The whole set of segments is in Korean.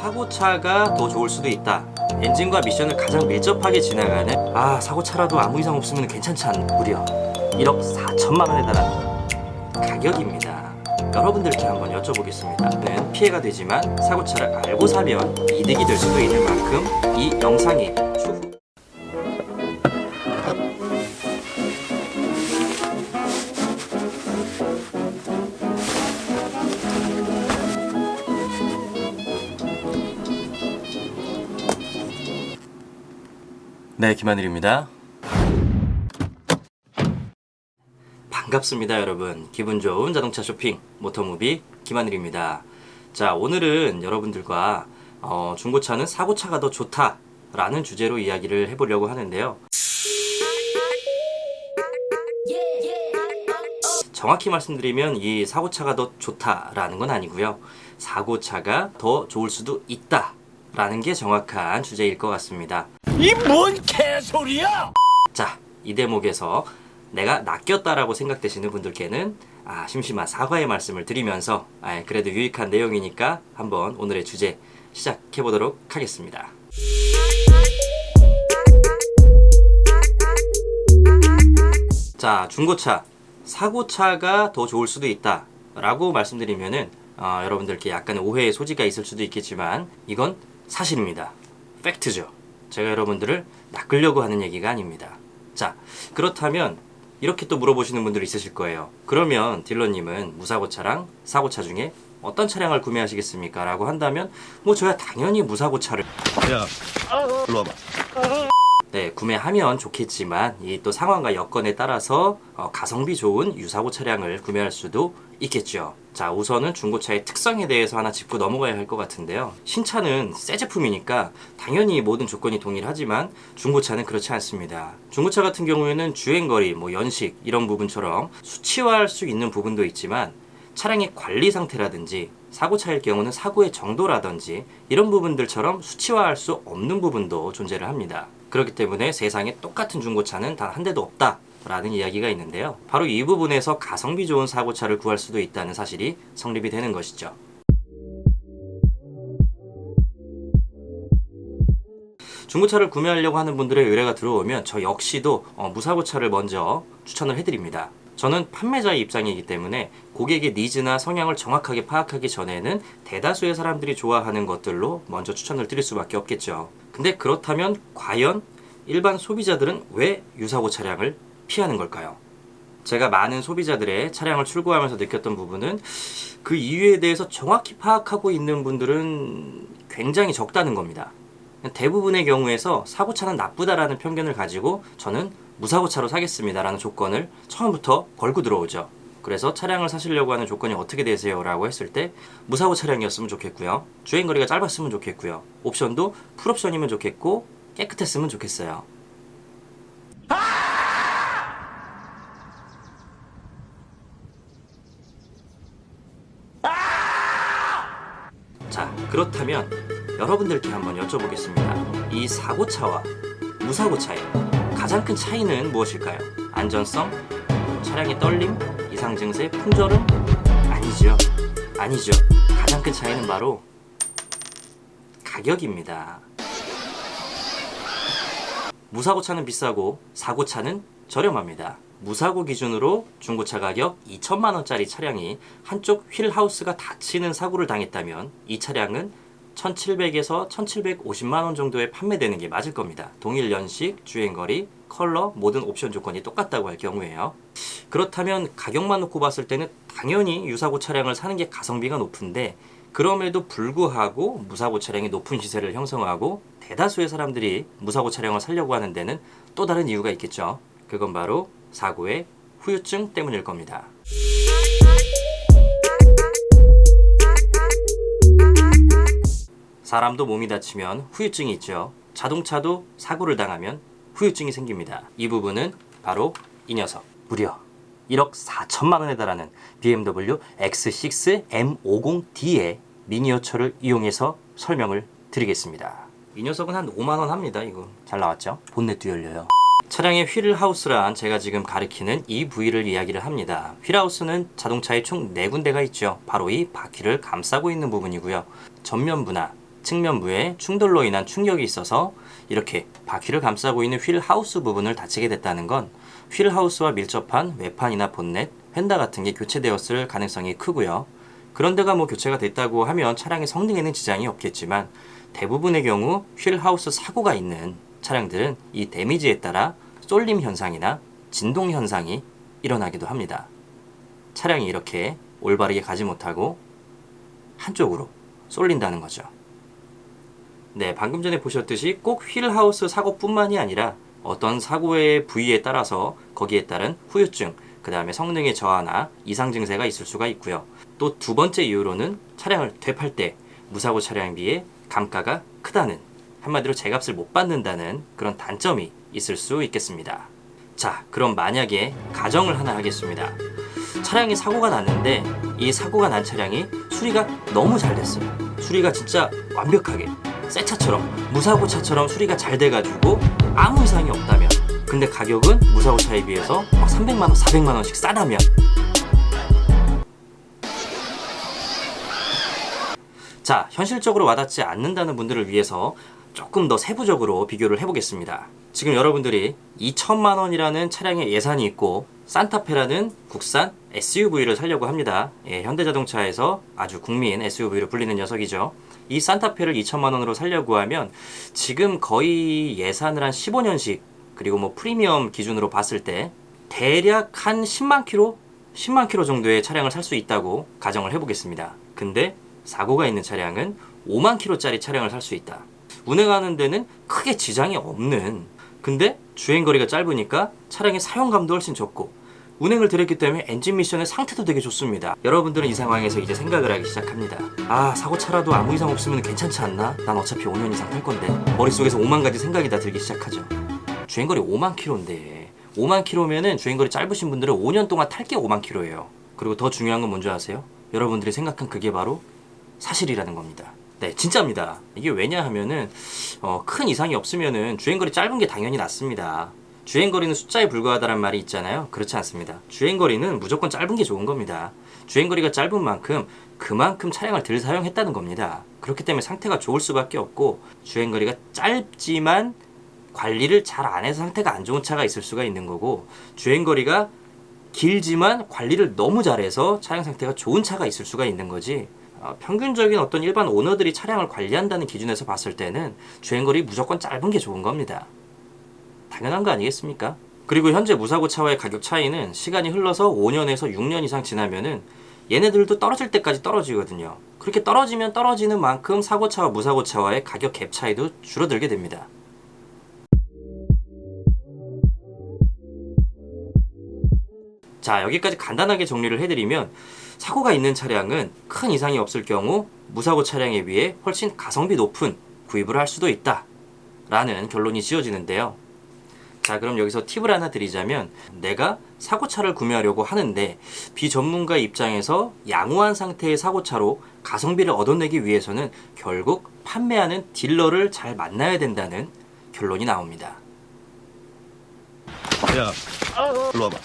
사고차가 더 좋을 수도 있다. 엔진과 미션을 가장 밀접하게 지나가는 아 사고차라도 아무 이상 없으면 괜찮지 않 무려 1억 4천만 원에 달하는 가격입니다. 여러분들께 한번 여쭤보겠습니다. 는 피해가 되지만 사고차를 알고 사면 이득이 될 수도 있는 만큼 이 영상이 추후 네, 김하늘입니다. 반갑습니다, 여러분. 기분 좋은 자동차 쇼핑 모터무비 김하늘입니다. 자, 오늘은 여러분들과 어, 중고차는 사고차가 더 좋다라는 주제로 이야기를 해보려고 하는데요. 정확히 말씀드리면 이 사고차가 더 좋다라는 건 아니고요. 사고차가 더 좋을 수도 있다 라는 게 정확한 주제일 것 같습니다. 이 뭔 개소리야! 자, 이 대목에서 내가 낚였다라고 생각되시는 분들께는 아, 심심한 사과의 말씀을 드리면서 아, 그래도 유익한 내용이니까 한번 오늘의 주제 시작해 보도록 하겠습니다. 자, 중고차, 사고차가 더 좋을 수도 있다. 라고 말씀드리면은 어, 여러분들께 약간의 오해의 소지가 있을 수도 있겠지만 이건 사실입니다. 팩트죠. 제가 여러분들을 낚으려고 하는 얘기가 아닙니다. 자, 그렇다면 이렇게 또 물어보시는 분들이 있으실 거예요. 그러면 딜러님은 무사고 차랑 사고 차 중에 어떤 차량을 구매하시겠습니까? 라고 한다면 뭐 저야 당연히 무사고 차를 야, 일로 와봐. 네, 구매하면 좋겠지만 이 또 상황과 여건에 따라서 어, 가성비 좋은 유사고 차량을 구매할 수도 있겠죠. 자, 우선은 중고차의 특성에 대해서 하나 짚고 넘어가야 할 것 같은데요. 신차는 새 제품이니까 당연히 모든 조건이 동일하지만 중고차는 그렇지 않습니다. 중고차 같은 경우에는 주행거리, 뭐 연식 이런 부분처럼 수치화할 수 있는 부분도 있지만 차량의 관리 상태라든지 사고 차일 경우는 사고의 정도라든지 이런 부분들처럼 수치화할 수 없는 부분도 존재를 합니다. 그렇기 때문에 세상에 똑같은 중고차는 단 한 대도 없다. 라는 이야기가 있는데요. 바로 이 부분에서 가성비 좋은 사고차를 구할 수도 있다는 사실이 성립이 되는 것이죠. 중고차를 구매하려고 하는 분들의 의뢰가 들어오면 저 역시도 어, 무사고차를 먼저 추천을 해드립니다. 저는 판매자의 입장이기 때문에 고객의 니즈나 성향을 정확하게 파악하기 전에는 대다수의 사람들이 좋아하는 것들로 먼저 추천을 드릴 수밖에 없겠죠. 근데 그렇다면 과연 일반 소비자들은 왜 유사고 차량을 피하는 걸까요? 제가 많은 소비자들의 차량을 출고하면서 느꼈던 부분은 그 이유에 대해서 정확히 파악하고 있는 분들은 굉장히 적다는 겁니다. 대부분의 경우에서 사고차는 나쁘다라는 편견을 가지고 저는 무사고차로 사겠습니다라는 조건을 처음부터 걸고 들어오죠. 그래서 차량을 사시려고 하는 조건이 어떻게 되세요? 라고 했을 때 무사고 차량이었으면 좋겠고요. 주행거리가 짧았으면 좋겠고요. 옵션도 풀옵션이면 좋겠고 깨끗했으면 좋겠어요. 자, 그렇다면 여러분들께 한번 여쭤보겠습니다. 이 사고차와 무사고차의 가장 큰 차이는 무엇일까요? 안전성, 차량의 떨림, 이상 증세, 풍절음? 아니죠. 아니죠. 가장 큰 차이는 바로 가격입니다. 무사고차는 비싸고 사고차는 저렴합니다. 무사고 기준으로 중고차 가격 2천만 원짜리 차량이 한쪽 휠 하우스가 닫히는 사고를 당했다면 이 차량은 1,700에서 1,750만 원 정도에 판매되는 게 맞을 겁니다. 동일 연식, 주행거리, 컬러, 모든 옵션 조건이 똑같다고 할 경우에요. 그렇다면 가격만 놓고 봤을 때는 당연히 유사고 차량을 사는 게 가성비가 높은데 그럼에도 불구하고 무사고 차량이 높은 시세를 형성하고 대다수의 사람들이 무사고 차량을 살려고 하는 데는 또 다른 이유가 있겠죠. 그건 바로 사고의 후유증 때문일 겁니다. 사람도 몸이 다치면 후유증이 있죠. 자동차도 사고를 당하면 후유증이 생깁니다. 이 부분은 바로 이 녀석. 무려 1억 4천만 원에 달하는 BMW X6 M50D의 미니어처를 이용해서 설명을 드리겠습니다. 이 녀석은 한 5만 원 합니다. 이거 잘 나왔죠? 본넷도 열려요. 차량의 휠 하우스란 제가 지금 가리키는 이 부위를 이야기를 합니다. 휠 하우스는 자동차에 총 4군데가 있죠. 바로 이 바퀴를 감싸고 있는 부분이고요. 전면부나 측면부에 충돌로 인한 충격이 있어서 이렇게 바퀴를 감싸고 있는 휠 하우스 부분을 다치게 됐다는 건 휠 하우스와 밀접한 외판이나 본넷, 휀다 같은 게 교체되었을 가능성이 크고요. 그런 데가 뭐 교체가 됐다고 하면 차량의 성능에는 지장이 없겠지만 대부분의 경우 휠 하우스 사고가 있는 차량들은 이 데미지에 따라 쏠림 현상이나 진동 현상이 일어나기도 합니다. 차량이 이렇게 올바르게 가지 못하고 한쪽으로 쏠린다는 거죠. 네, 방금 전에 보셨듯이 꼭 휠하우스 사고뿐만이 아니라 어떤 사고의 부위에 따라서 거기에 따른 후유증, 그 다음에 성능의 저하나 이상 증세가 있을 수가 있고요. 또 두 번째 이유로는 차량을 되팔 때 무사고 차량에 비해 감가가 크다는 한마디로 제 값을 못 받는다는 그런 단점이 있을 수 있겠습니다. 자, 그럼 만약에 가정을 하나 하겠습니다. 차량이 사고가 났는데 이 사고가 난 차량이 수리가 너무 잘 됐어요. 수리가 진짜 완벽하게 새 차처럼 무사고 차처럼 수리가 잘 돼가지고 아무 이상이 없다면 근데 가격은 무사고 차에 비해서 막 300만 원, 400만 원씩 싸다면 자, 현실적으로 와닿지 않는다는 분들을 위해서 조금 더 세부적으로 비교를 해보겠습니다. 지금 여러분들이 2천만 원이라는 차량의 예산이 있고 산타페라는 국산 SUV를 사려고 합니다. 예, 현대자동차에서 아주 국민 SUV로 불리는 녀석이죠. 이 산타페를 2천만 원으로 사려고 하면 지금 거의 예산을 한 15년씩 그리고 뭐 프리미엄 기준으로 봤을 때 대략 한 10만 킬로, 10만 킬로 정도의 차량을 살 수 있다고 가정을 해보겠습니다. 근데 사고가 있는 차량은 5만 킬로짜리 차량을 살 수 있다. 운행하는 데는 크게 지장이 없는 근데 주행거리가 짧으니까 차량의 사용감도 훨씬 적고 운행을 들였기 때문에 엔진 미션의 상태도 되게 좋습니다. 여러분들은 이 상황에서 이제 생각을 하기 시작합니다. 아 사고 차라도 아무 이상 없으면 괜찮지 않나? 난 어차피 5년 이상 탈 건데 머릿속에서 5만 가지 생각이 다 들기 시작하죠. 주행거리 5만 킬로인데 5만 킬로면은 주행거리 짧으신 분들은 5년 동안 탈 게 5만 킬로예요. 그리고 더 중요한 건 뭔지 아세요? 여러분들이 생각한 그게 바로 사실이라는 겁니다. 네, 진짜입니다. 이게 왜냐 하면은 어, 큰 이상이 없으면은 주행거리 짧은 게 당연히 낫습니다. 주행거리는 숫자에 불과하다는 말이 있잖아요. 그렇지 않습니다. 주행거리는 무조건 짧은 게 좋은 겁니다. 주행거리가 짧은 만큼 그만큼 차량을 덜 사용했다는 겁니다. 그렇기 때문에 상태가 좋을 수밖에 없고 주행거리가 짧지만 관리를 잘 안 해서 상태가 안 좋은 차가 있을 수가 있는 거고 주행거리가 길지만 관리를 너무 잘해서 차량 상태가 좋은 차가 있을 수가 있는 거지 어, 평균적인 어떤 일반 오너들이 차량을 관리한다는 기준에서 봤을 때는 주행거리 무조건 짧은 게 좋은 겁니다. 당연한 거 아니겠습니까? 그리고 현재 무사고 차와의 가격 차이는 시간이 흘러서 5년에서 6년 이상 지나면은 얘네들도 떨어질 때까지 떨어지거든요. 그렇게 떨어지면 떨어지는 만큼 사고차와 무사고 차와의 가격 갭 차이도 줄어들게 됩니다. 자, 여기까지 간단하게 정리를 해드리면 사고가 있는 차량은 큰 이상이 없을 경우 무사고 차량에 비해 훨씬 가성비 높은 구입을 할 수도 있다. 라는 결론이 지어지는데요. 자, 그럼 여기서 팁을 하나 드리자면 내가 사고차를 구매하려고 하는데 비전문가 입장에서 양호한 상태의 사고차로 가성비를 얻어내기 위해서는 결국 판매하는 딜러를 잘 만나야 된다는 결론이 나옵니다. 야, 일로 와봐.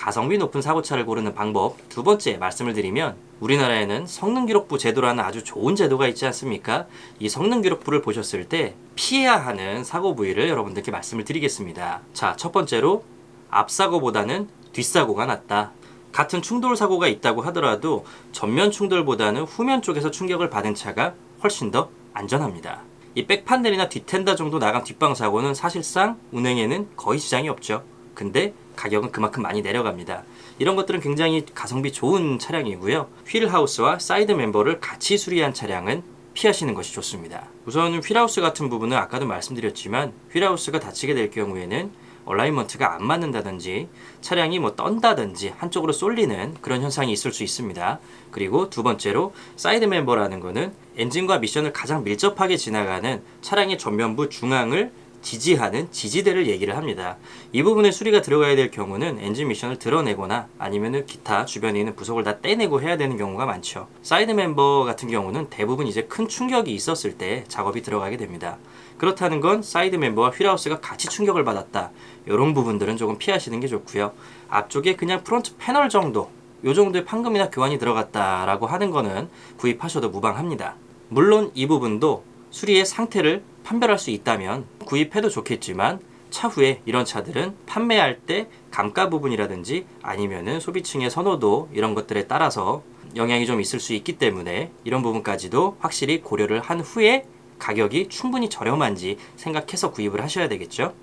가성비 높은 사고차를 고르는 방법 두 번째 말씀을 드리면 우리나라에는 성능기록부 제도라는 아주 좋은 제도가 있지 않습니까? 이 성능기록부를 보셨을 때 피해야 하는 사고 부위를 여러분들께 말씀을 드리겠습니다. 자, 첫 번째로 앞사고보다는 뒷사고가 낫다. 같은 충돌 사고가 있다고 하더라도 전면 충돌보다는 후면 쪽에서 충격을 받은 차가 훨씬 더 안전합니다. 이 백판넬이나 뒷텐더 정도 나간 뒷방 사고는 사실상 운행에는 거의 지장이 없죠. 근데 가격은 그만큼 많이 내려갑니다. 이런 것들은 굉장히 가성비 좋은 차량이고요. 휠하우스와 사이드 멤버를 같이 수리한 차량은 피하시는 것이 좋습니다. 우선 휠하우스 같은 부분은 아까도 말씀드렸지만 휠하우스가 다치게 될 경우에는 얼라이먼트가 안 맞는다든지 차량이 뭐 떤다든지 한쪽으로 쏠리는 그런 현상이 있을 수 있습니다. 그리고 두 번째로 사이드 멤버라는 거는 엔진과 미션을 가장 밀접하게 지나가는 차량의 전면부 중앙을 지지하는 지지대를 얘기를 합니다. 이 부분에 수리가 들어가야 될 경우는 엔진 미션을 드러내거나 아니면은 기타 주변에 있는 부속을 다 떼내고 해야 되는 경우가 많죠. 사이드 멤버 같은 경우는 대부분 이제 큰 충격이 있었을 때 작업이 들어가게 됩니다. 그렇다는 건 사이드 멤버와 휠하우스가 같이 충격을 받았다. 이런 부분들은 조금 피하시는 게 좋고요. 앞쪽에 그냥 프론트 패널 정도 요 정도의 판금이나 교환이 들어갔다라고 하는 거는 구입하셔도 무방합니다. 물론 이 부분도 수리의 상태를 판별할 수 있다면 구입해도 좋겠지만 차후에 이런 차들은 판매할 때 감가 부분이라든지 아니면은 소비층의 선호도 이런 것들에 따라서 영향이 좀 있을 수 있기 때문에 이런 부분까지도 확실히 고려를 한 후에 가격이 충분히 저렴한지 생각해서 구입을 하셔야 되겠죠.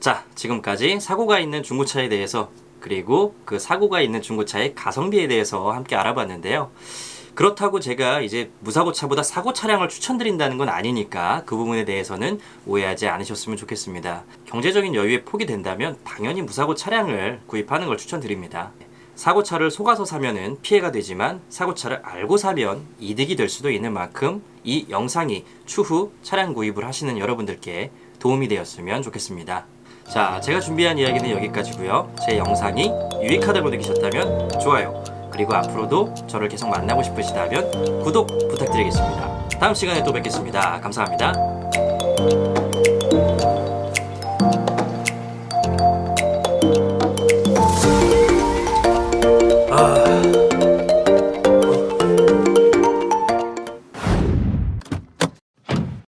자, 지금까지 사고가 있는 중고차에 대해서 그리고 그 사고가 있는 중고차의 가성비에 대해서 함께 알아봤는데요. 그렇다고 제가 이제 무사고 차보다 사고 차량을 추천드린다는 건 아니니까 그 부분에 대해서는 오해하지 않으셨으면 좋겠습니다. 경제적인 여유에 폭이 된다면 당연히 무사고 차량을 구입하는 걸 추천드립니다. 사고차를 속아서 사면은 피해가 되지만 사고차를 알고 사면 이득이 될 수도 있는 만큼 이 영상이 추후 차량 구입을 하시는 여러분들께 도움이 되었으면 좋겠습니다. 자, 제가 준비한 이야기는 여기까지고요. 제 영상이 유익하다고 느끼셨다면 좋아요. 그리고 앞으로도 저를 계속 만나고 싶으시다면 구독 부탁드리겠습니다. 다음 시간에 또 뵙겠습니다. 감사합니다.